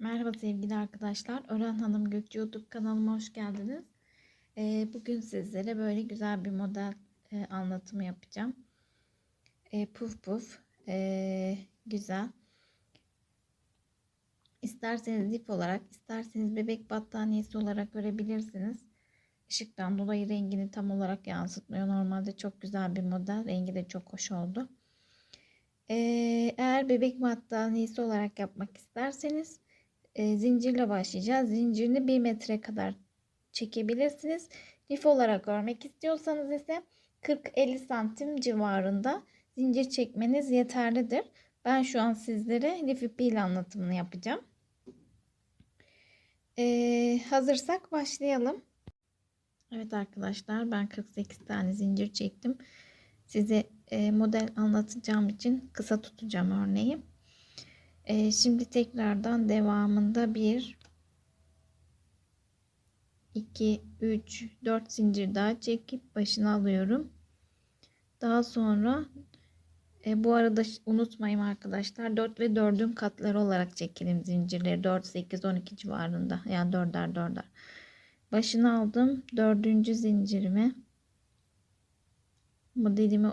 Merhaba sevgili arkadaşlar. Ören Hanım Gökçe YouTube kanalıma hoş geldiniz. Ee, bugün sizlere böyle güzel bir model e, anlatımı yapacağım. E, puf puf. e, güzel. İsterseniz ip olarak, isterseniz bebek battaniyesi olarak örebilirsiniz. Işıktan dolayı rengini tam olarak yansıtmıyor. Normalde çok güzel bir model. Rengi de çok hoş oldu. Ee, eğer bebek battaniyesi olarak yapmak isterseniz e, zincirle başlayacağız. Zincirini 1 metre kadar çekebilirsiniz. Lif olarak örmek istiyorsanız ise 40-50 santim civarında zincir çekmeniz yeterlidir. Ben şu an sizlere lif ipiyle anlatımını yapacağım. Ee, hazırsak başlayalım. Evet arkadaşlar ben 48 tane zincir çektim. Size e, model anlatacağım için kısa tutacağım örneği. E, şimdi tekrardan devamında 1 2 3 4 zincir daha çekip başına alıyorum. Daha sonra e, bu arada unutmayın arkadaşlar 4 ve 4'ün katları olarak çekelim zincirleri 4 8 12 civarında yani 4'er 4'er. Başına aldım 4. zincirimi modelimi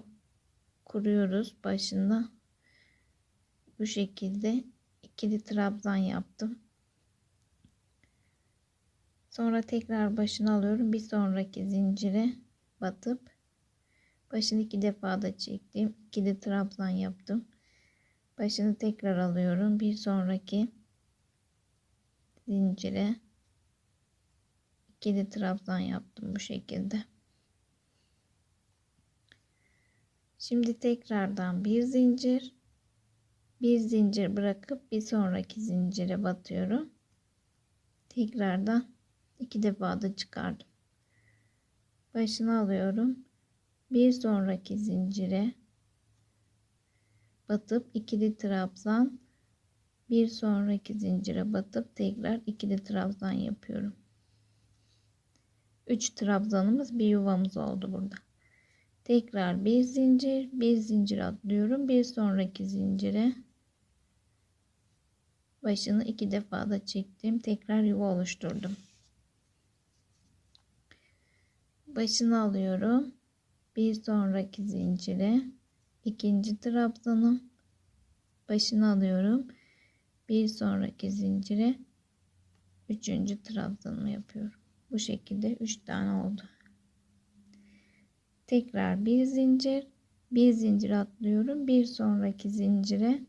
kuruyoruz başında bu şekilde ikili trabzan yaptım. Sonra tekrar başını alıyorum. Bir sonraki zincire batıp başını iki defa da çektim. İkili trabzan yaptım. Başını tekrar alıyorum. Bir sonraki zincire ikili trabzan yaptım bu şekilde. Şimdi tekrardan bir zincir, bir zincir bırakıp bir sonraki zincire batıyorum. Tekrardan iki defa da çıkardım. Başını alıyorum. Bir sonraki zincire batıp ikili trabzan bir sonraki zincire batıp tekrar ikili trabzan yapıyorum. 3 trabzanımız bir yuvamız oldu burada. Tekrar bir zincir, bir zincir atlıyorum. Bir sonraki zincire başını iki defa da çektim. Tekrar yuva oluşturdum. Başını alıyorum. Bir sonraki zincire ikinci trabzanım. Başını alıyorum. Bir sonraki zincire üçüncü trabzanımı yapıyorum. Bu şekilde üç tane oldu tekrar bir zincir bir zincir atlıyorum bir sonraki zincire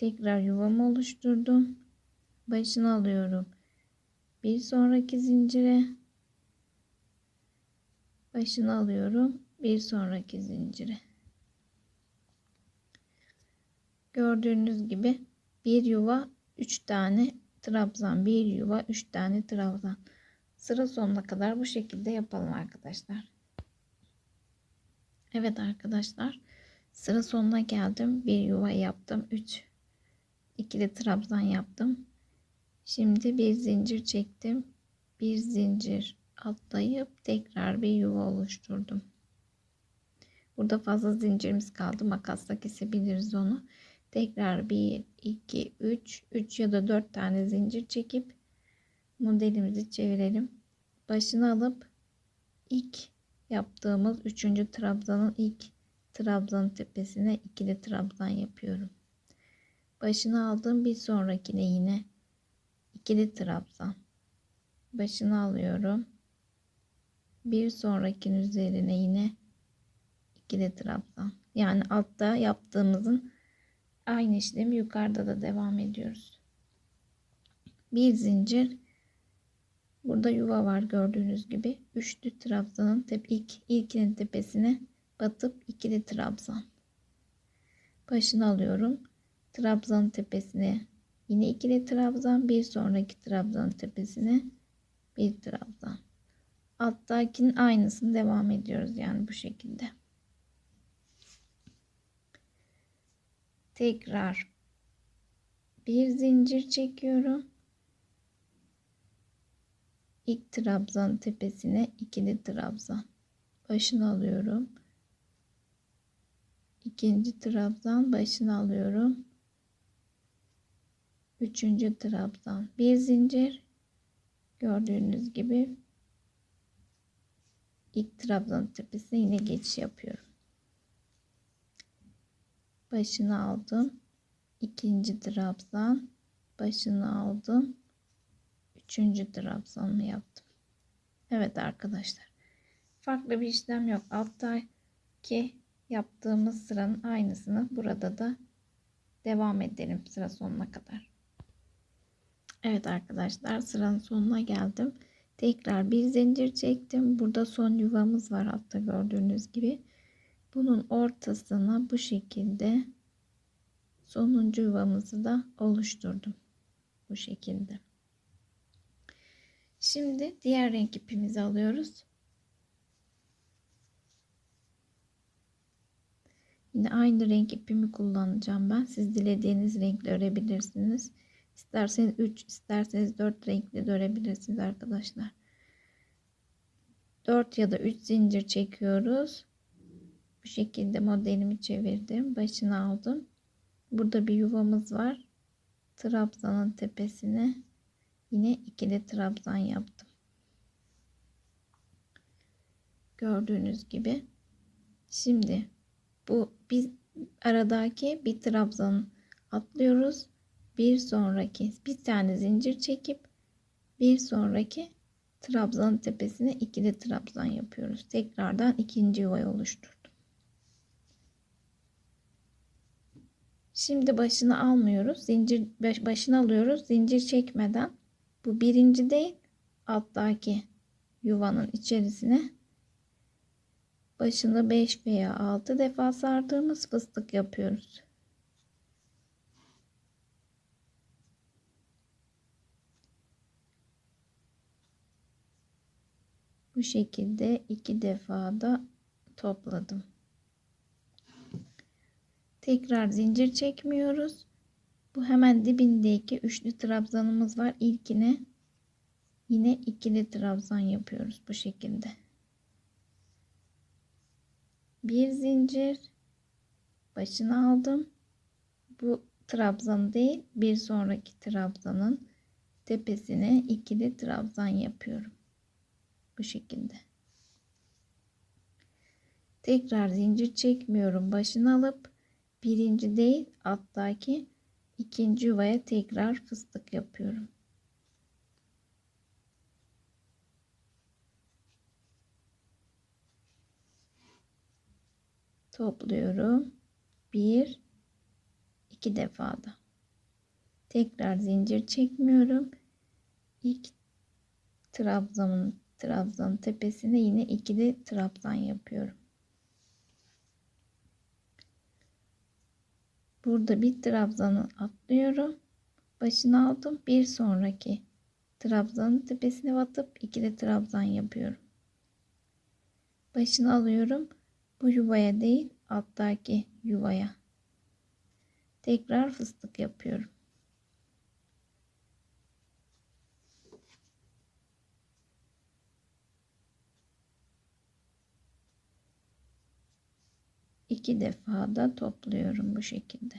tekrar yuvamı oluşturdum. Başını alıyorum. Bir sonraki zincire. Başını alıyorum. Bir sonraki zincire. Gördüğünüz gibi bir yuva üç tane trabzan. Bir yuva üç tane trabzan. Sıra sonuna kadar bu şekilde yapalım arkadaşlar. Evet arkadaşlar sıra sonuna geldim. Bir yuva yaptım. 3 ikili trabzan yaptım. Şimdi bir zincir çektim. Bir zincir atlayıp tekrar bir yuva oluşturdum. Burada fazla zincirimiz kaldı. Makasla kesebiliriz onu. Tekrar 1, 2, 3, 3 ya da 4 tane zincir çekip modelimizi çevirelim. Başını alıp ilk yaptığımız üçüncü trabzanın ilk trabzanın tepesine ikili trabzan yapıyorum. Başını aldım bir sonrakine yine ikili trabzan. Başını alıyorum. Bir sonrakinin üzerine yine ikili trabzan. Yani altta yaptığımızın aynı işlemi yukarıda da devam ediyoruz. Bir zincir Burada yuva var gördüğünüz gibi. Üçlü trabzanın tep ilk ilkinin tepesine batıp ikili trabzan. Başını alıyorum. Trabzanın tepesine yine ikili trabzan. Bir sonraki trabzanın tepesine bir trabzan. Alttakinin aynısını devam ediyoruz yani bu şekilde. Tekrar bir zincir çekiyorum ilk trabzan tepesine ikili trabzan başını alıyorum ikinci trabzan başını alıyorum Üçüncü trabzan. Bir zincir. Gördüğünüz gibi ilk trabzan tepesine yine geçiş yapıyorum. Başını aldım. ikinci trabzan. Başını aldım. Üçüncü trabzanımı yaptım. Evet arkadaşlar. Farklı bir işlem yok. Alttaki yaptığımız sıranın aynısını burada da devam edelim sıra sonuna kadar. Evet arkadaşlar sıranın sonuna geldim. Tekrar bir zincir çektim. Burada son yuvamız var altta gördüğünüz gibi. Bunun ortasına bu şekilde sonuncu yuvamızı da oluşturdum. Bu şekilde. Şimdi diğer renk ipimizi alıyoruz. Yine aynı renk ipimi kullanacağım ben. Siz dilediğiniz renkle örebilirsiniz. İsterseniz 3, isterseniz 4 renkli de örebilirsiniz arkadaşlar. 4 ya da 3 zincir çekiyoruz. Bu şekilde modelimi çevirdim. Başını aldım. Burada bir yuvamız var. Trabzanın tepesine yine ikili trabzan yaptım. Gördüğünüz gibi. Şimdi bu biz aradaki bir trabzan atlıyoruz. Bir sonraki bir tane zincir çekip bir sonraki trabzanın tepesine ikili trabzan yapıyoruz. Tekrardan ikinci yuvayı oluşturdum. Şimdi başını almıyoruz. Zincir başını alıyoruz. Zincir çekmeden bu birinci değil alttaki yuvanın içerisine başını 5 veya 6 defa sardığımız fıstık yapıyoruz. Bu şekilde iki defa da topladım. Tekrar zincir çekmiyoruz. Bu hemen dibindeki üçlü trabzanımız var. İlkine yine ikili trabzan yapıyoruz bu şekilde. Bir zincir başını aldım. Bu trabzan değil, bir sonraki trabzanın tepesine ikili trabzan yapıyorum. Bu şekilde. Tekrar zincir çekmiyorum. Başını alıp birinci değil alttaki ikinci yuvaya tekrar fıstık yapıyorum. Topluyorum. Bir, iki defada. Tekrar zincir çekmiyorum. İlk trabzanın trabzan tepesine yine ikili trabzan yapıyorum. Burada bir trabzanı atlıyorum. Başını aldım. Bir sonraki trabzanın tepesine batıp ikili trabzan yapıyorum. Başını alıyorum. Bu yuvaya değil alttaki yuvaya. Tekrar fıstık yapıyorum. İki defa da topluyorum bu şekilde.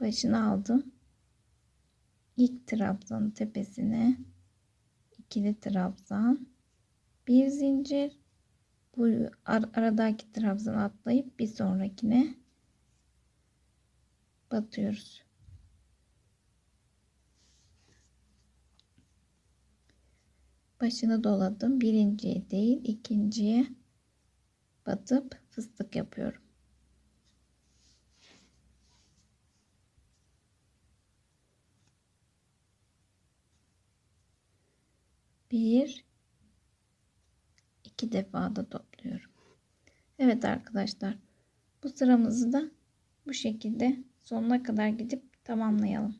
Başını aldım. İlk trabzanın tepesine ikili trabzan, bir zincir, bu aradaki trabzanı atlayıp bir sonrakine batıyoruz. Başını doladım. Birinciye değil ikinciye batıp fıstık yapıyorum. Bir, iki defa da topluyorum. Evet arkadaşlar, bu sıramızı da bu şekilde sonuna kadar gidip tamamlayalım.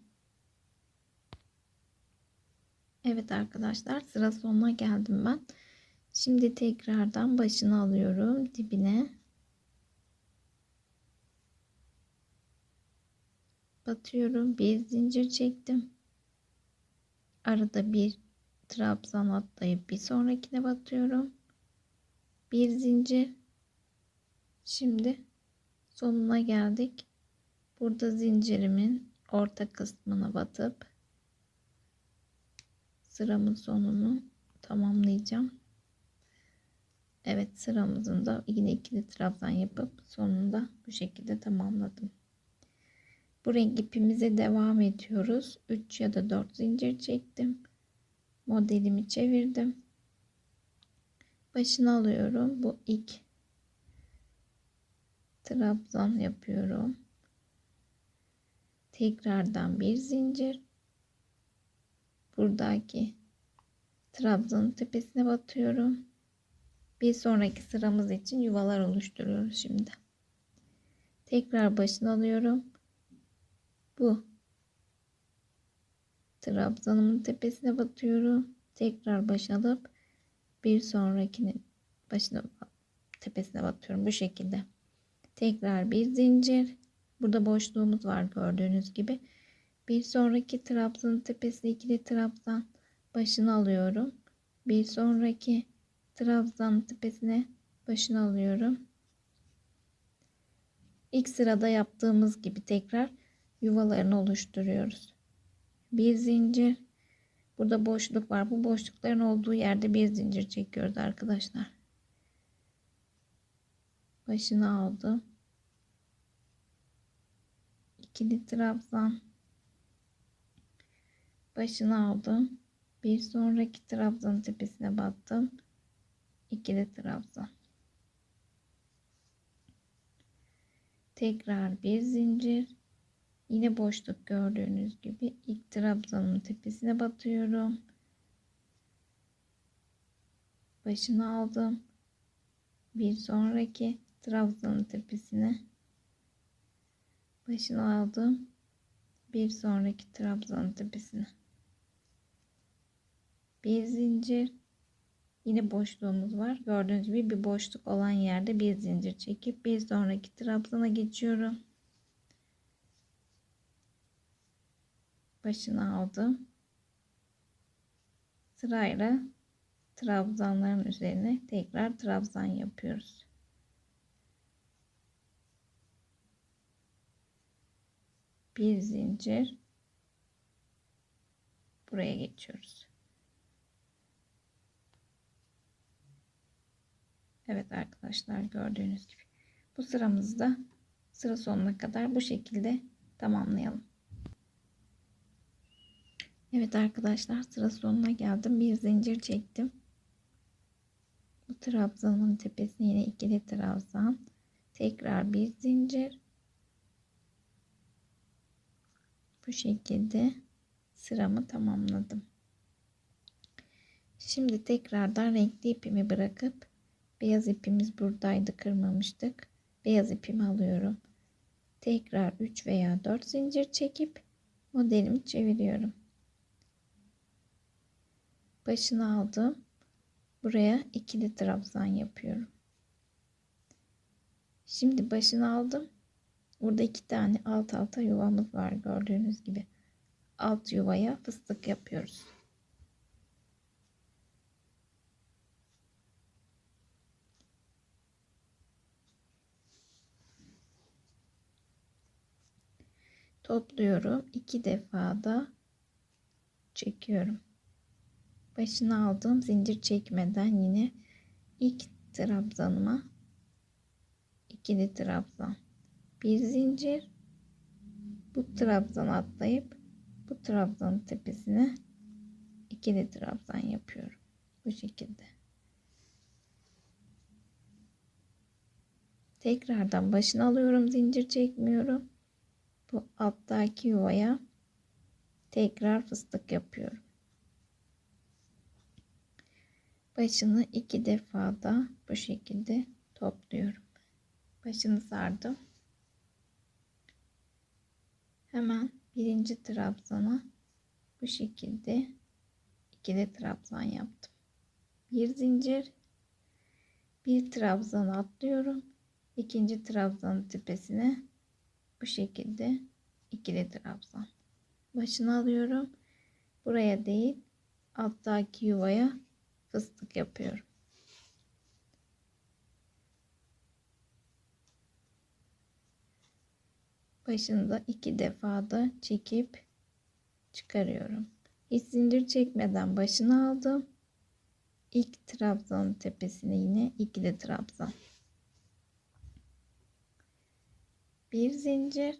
Evet arkadaşlar, sıra sonuna geldim ben. Şimdi tekrardan başını alıyorum dibine. Batıyorum. Bir zincir çektim. Arada bir trabzan atlayıp bir sonrakine batıyorum. Bir zincir. Şimdi sonuna geldik. Burada zincirimin orta kısmına batıp sıramın sonunu tamamlayacağım. Evet sıramızın da yine ikili trabzan yapıp sonunda bu şekilde tamamladım. Bu renk ipimize devam ediyoruz. 3 ya da 4 zincir çektim. Modelimi çevirdim. Başını alıyorum. Bu ilk trabzan yapıyorum. Tekrardan bir zincir. Buradaki trabzanın tepesine batıyorum. Bir sonraki sıramız için yuvalar oluşturuyoruz şimdi. Tekrar başını alıyorum. Bu trabzanımın tepesine batıyorum. Tekrar baş alıp bir sonrakinin başına tepesine batıyorum bu şekilde. Tekrar bir zincir. Burada boşluğumuz var gördüğünüz gibi. Bir sonraki trabzanın tepesine ikili trabzan başını alıyorum. Bir sonraki trabzanın tepesine başını alıyorum. İlk sırada yaptığımız gibi tekrar yuvalarını oluşturuyoruz. Bir zincir. Burada boşluk var. Bu boşlukların olduğu yerde bir zincir çekiyoruz arkadaşlar. Başını aldım. İkili trabzan. Başını aldım. Bir sonraki trabzanın tepesine battım. İkili trabzan. Tekrar bir zincir. Yine boşluk gördüğünüz gibi ilk trabzanın tepesine batıyorum. Başını aldım. Bir sonraki trabzanın tepesine başını aldım. Bir sonraki trabzanın tepesine. Bir zincir. Yine boşluğumuz var. Gördüğünüz gibi bir boşluk olan yerde bir zincir çekip bir sonraki trabzana geçiyorum. Başına aldım. Sırayla trabzanların üzerine tekrar trabzan yapıyoruz. Bir zincir buraya geçiyoruz. Evet arkadaşlar gördüğünüz gibi bu sıramızda sıra sonuna kadar bu şekilde tamamlayalım. Evet arkadaşlar sıra sonuna geldim. Bir zincir çektim. Bu trabzanın tepesine yine ikili trabzan. Tekrar bir zincir. Bu şekilde sıramı tamamladım. Şimdi tekrardan renkli ipimi bırakıp beyaz ipimiz buradaydı kırmamıştık. Beyaz ipimi alıyorum. Tekrar 3 veya 4 zincir çekip modelimi çeviriyorum başını aldım. Buraya ikili trabzan yapıyorum. Şimdi başını aldım. Burada iki tane alt alta yuvamız var gördüğünüz gibi. Alt yuvaya fıstık yapıyoruz. Topluyorum. iki defa da çekiyorum başına aldığım zincir çekmeden yine ilk trabzanıma ikili trabzan. Bir zincir bu trabzan atlayıp bu trabzanın tepesine ikili trabzan yapıyorum. Bu şekilde. Tekrardan başını alıyorum zincir çekmiyorum. Bu alttaki yuvaya tekrar fıstık yapıyorum başını iki defa da bu şekilde topluyorum. Başını sardım. Hemen birinci trabzana bu şekilde ikili trabzan yaptım. Bir zincir bir trabzan atlıyorum. İkinci trabzanın tepesine bu şekilde ikili trabzan. Başını alıyorum. Buraya değil alttaki yuvaya fıstık yapıyorum. başında iki defa da çekip çıkarıyorum. Hiç zincir çekmeden başını aldım. İlk trabzanın tepesine yine ikili trabzan. Bir zincir.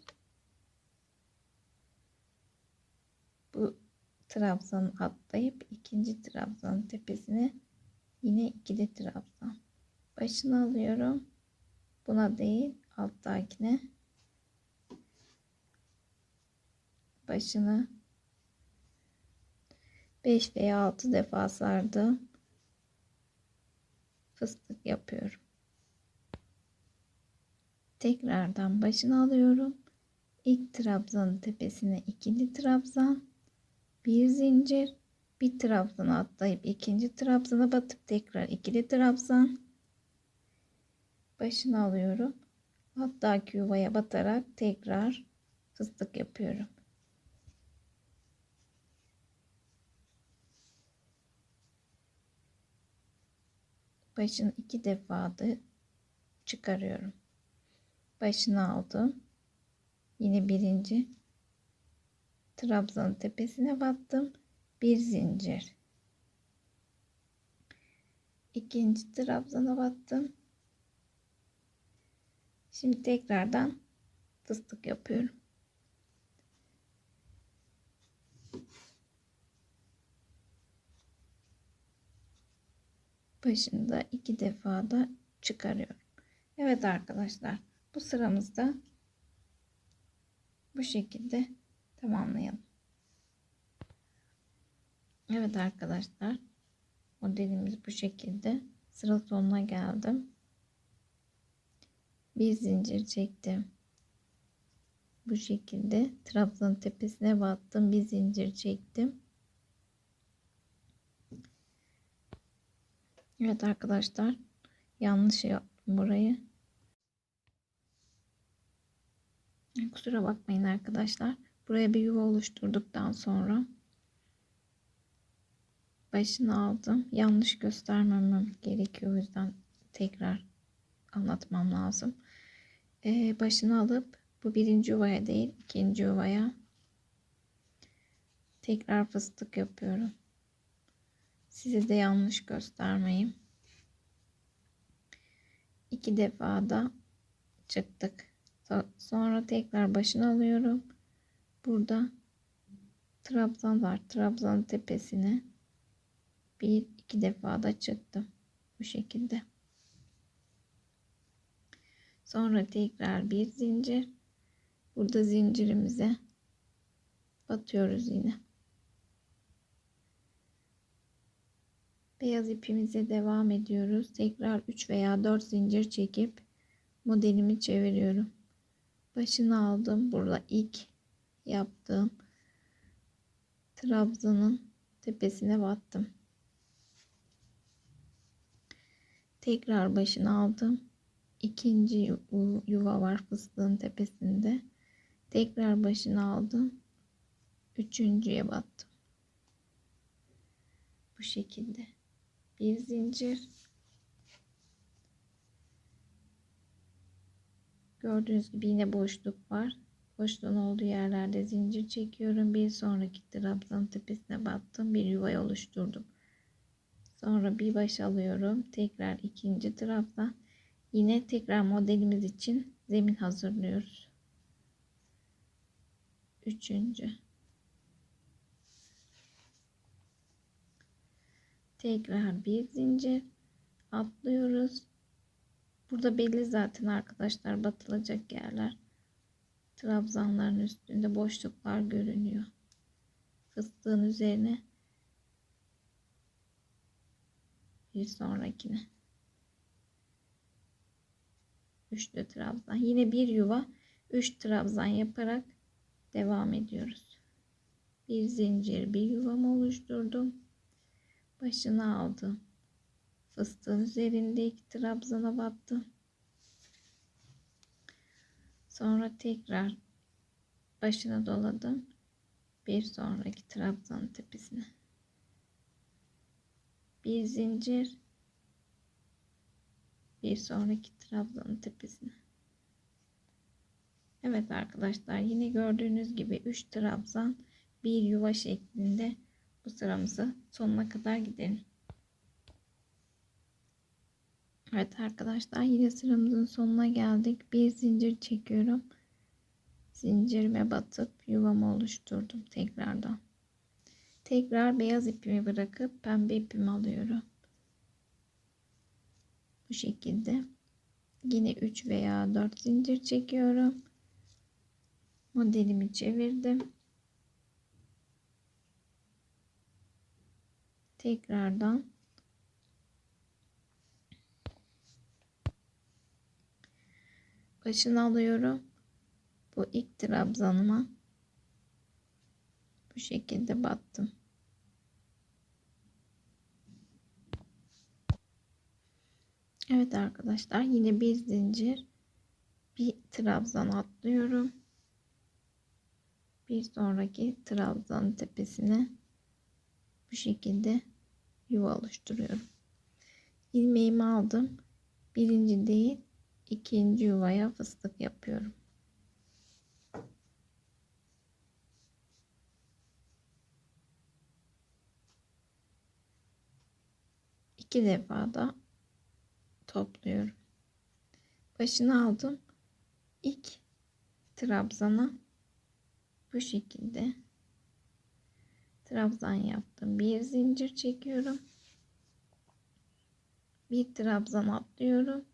Bu trabzanı atlayıp ikinci trabzanın tepesine yine ikili trabzan. Başını alıyorum. Buna değil alttakine başını 5 veya 6 defa sardım. Fıstık yapıyorum. Tekrardan başını alıyorum. İlk trabzanın tepesine ikili trabzan, bir zincir, bir trabzana atlayıp ikinci trabzana batıp tekrar ikili trabzan. Başını alıyorum. Hatta yuvaya batarak tekrar fıstık yapıyorum. başını iki defa da çıkarıyorum. Başını aldım. Yine birinci trabzanın tepesine battım. Bir zincir. İkinci trabzana battım. Şimdi tekrardan fıstık yapıyorum. başında iki defa da çıkarıyorum. Evet arkadaşlar bu sıramızda bu şekilde tamamlayalım. Evet arkadaşlar modelimiz bu şekilde sıra sonuna geldim. Bir zincir çektim. Bu şekilde trabzanın tepesine battım. Bir zincir çektim. Evet arkadaşlar yanlış yaptım burayı. Kusura bakmayın arkadaşlar. Buraya bir yuva oluşturduktan sonra başını aldım. Yanlış göstermemem gerekiyor. O yüzden tekrar anlatmam lazım. Ee, başını alıp bu birinci yuvaya değil ikinci yuvaya tekrar fıstık yapıyorum. Size de yanlış göstermeyeyim. İki defa da çıktık. Sonra tekrar başını alıyorum. Burada trabzan var. Trabzan tepesine bir iki defa da çıktım. Bu şekilde. Sonra tekrar bir zincir. Burada zincirimize batıyoruz yine. Beyaz ipimize devam ediyoruz. Tekrar 3 veya 4 zincir çekip modelimi çeviriyorum. Başını aldım. Burada ilk yaptığım trabzanın tepesine battım. Tekrar başını aldım. İkinci yuva var fıstığın tepesinde. Tekrar başını aldım. Üçüncüye battım. Bu şekilde bir zincir gördüğünüz gibi yine boşluk var boşluğun olduğu yerlerde zincir çekiyorum. Bir sonraki trabzan tepesine battım. Bir yuva oluşturdum. Sonra bir baş alıyorum. Tekrar ikinci trabzan. Yine tekrar modelimiz için zemin hazırlıyoruz. Üçüncü. Tekrar bir zincir atlıyoruz. Burada belli zaten arkadaşlar batılacak yerler. Trabzanların üstünde boşluklar görünüyor. Fıstığın üzerine bir sonrakine. Üçlü trabzan. Yine bir yuva üç trabzan yaparak devam ediyoruz. Bir zincir bir yuvam oluşturdum başına aldım. Fıstığın üzerindeki trabzana battım. Sonra tekrar başına doladım. Bir sonraki trabzanın tepesine. Bir zincir. Bir sonraki trabzanın tepesine. Evet arkadaşlar yine gördüğünüz gibi 3 trabzan bir yuva şeklinde bu sıramızı sonuna kadar gidelim. Evet arkadaşlar yine sıramızın sonuna geldik. Bir zincir çekiyorum. Zincirime batıp yuvamı oluşturdum tekrardan. Tekrar beyaz ipimi bırakıp pembe ipimi alıyorum. Bu şekilde. Yine 3 veya 4 zincir çekiyorum. Modelimi çevirdim. Tekrardan başını alıyorum. Bu ilk trabzanıma bu şekilde battım. Evet arkadaşlar yine bir zincir bir trabzan atlıyorum. Bir sonraki trabzanın tepesine bu şekilde yuva oluşturuyorum. İlmeğimi aldım. Birinci değil ikinci yuvaya fıstık yapıyorum. İki defa da topluyorum. Başını aldım. İlk trabzana bu şekilde trabzan yaptım. Bir zincir çekiyorum. Bir trabzan atlıyorum.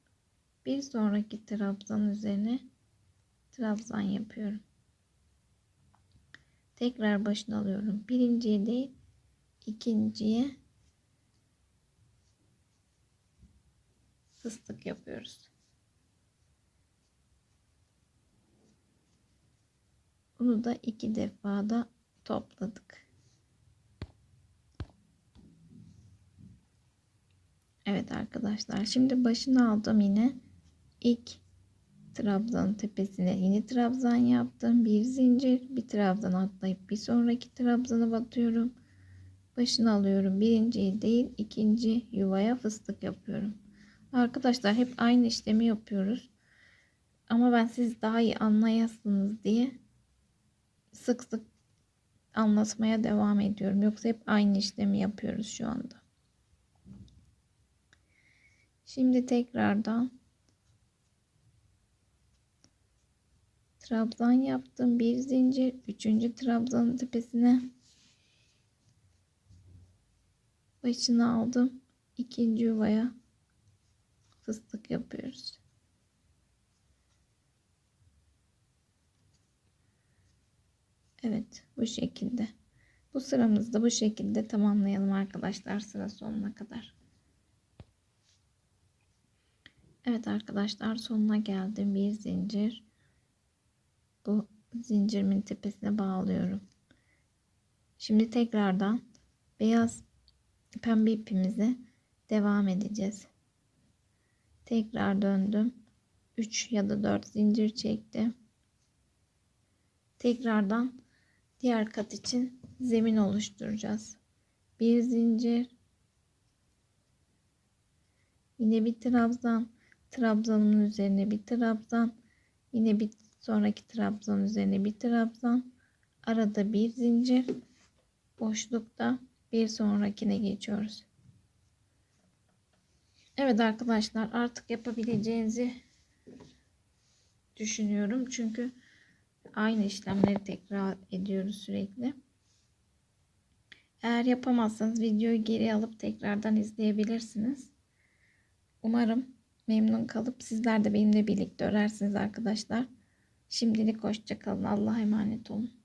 Bir sonraki trabzan üzerine trabzan yapıyorum. Tekrar başını alıyorum. Birinciye değil, ikinciye fıstık yapıyoruz. Bunu da iki defa da topladık. Evet arkadaşlar şimdi başını aldım yine ilk trabzanın tepesine yeni trabzan yaptım. Bir zincir bir trabzan atlayıp bir sonraki trabzana batıyorum. Başını alıyorum. Birinci değil ikinci yuvaya fıstık yapıyorum. Arkadaşlar hep aynı işlemi yapıyoruz. Ama ben siz daha iyi anlayasınız diye sık sık anlatmaya devam ediyorum. Yoksa hep aynı işlemi yapıyoruz şu anda. Şimdi tekrardan trabzan yaptım. Bir zincir. Üçüncü trabzanın tepesine başını aldım. ikinci yuvaya fıstık yapıyoruz. Evet bu şekilde. Bu sıramızda bu şekilde tamamlayalım arkadaşlar sıra sonuna kadar. Evet arkadaşlar sonuna geldim. Bir zincir. Bu zincirimin tepesine bağlıyorum. Şimdi tekrardan beyaz pembe ipimize devam edeceğiz. Tekrar döndüm. 3 ya da 4 zincir çektim. Tekrardan diğer kat için zemin oluşturacağız. Bir zincir yine bir trabzan trabzanımın üzerine bir trabzan yine bir sonraki trabzan üzerine bir trabzan arada bir zincir boşlukta bir sonrakine geçiyoruz. Evet arkadaşlar artık yapabileceğinizi düşünüyorum. Çünkü aynı işlemleri tekrar ediyoruz sürekli. Eğer yapamazsanız videoyu geri alıp tekrardan izleyebilirsiniz. Umarım memnun kalıp sizler de benimle birlikte örersiniz arkadaşlar. Şimdilik hoşçakalın. Allah'a emanet olun.